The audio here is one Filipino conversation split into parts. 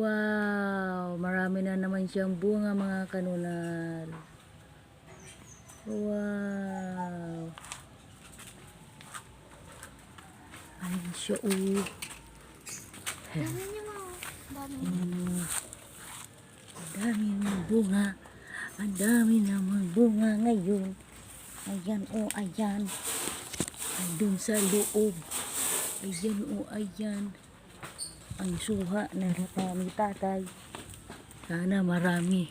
Wow, marami na naman siyang bunga mga kanunal. Wow. Ayun siya oh. Niyo mo? Dami. Mm. Ang dami ng bunga. Ang dami naman bunga ngayon. Ayan o, oh, ayan. Andun sa loob. Ayan o, oh, ayan. Ang suha na ni tatay. Sana marami.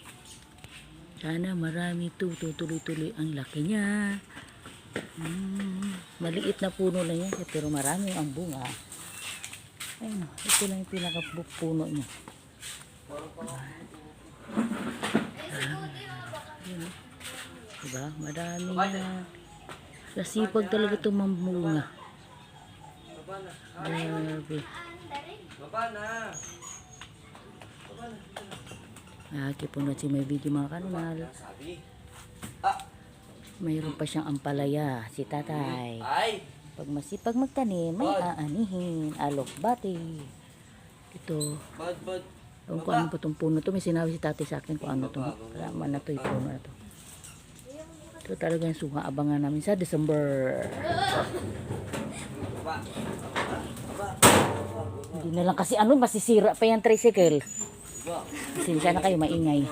Sana marami to. Tutuloy-tuloy ang laki niya. Mm, maliit na puno lang yan pero marami ang bunga. Ayun, ito lang yung pinaka-puno niya. Yun, diba? Madami na. Kasipag talaga itong mamunga. Grabe. Baba na. Kipunot si may video mga kanal. Ah. Mayroon pa siyang ampalaya, si tatay. Ay. Pag masipag magtanim, may aanihin. Alok bati. Ito. Ewan ko ano ba itong puno to. May sinabi si tatay sa akin kung ano to. Kalaman na to yung puno na to. Ito talaga yung suha abangan namin sa December. Hindi na lang kasi ano, masisira pa yung tricycle. Sinsya na kayo maingay.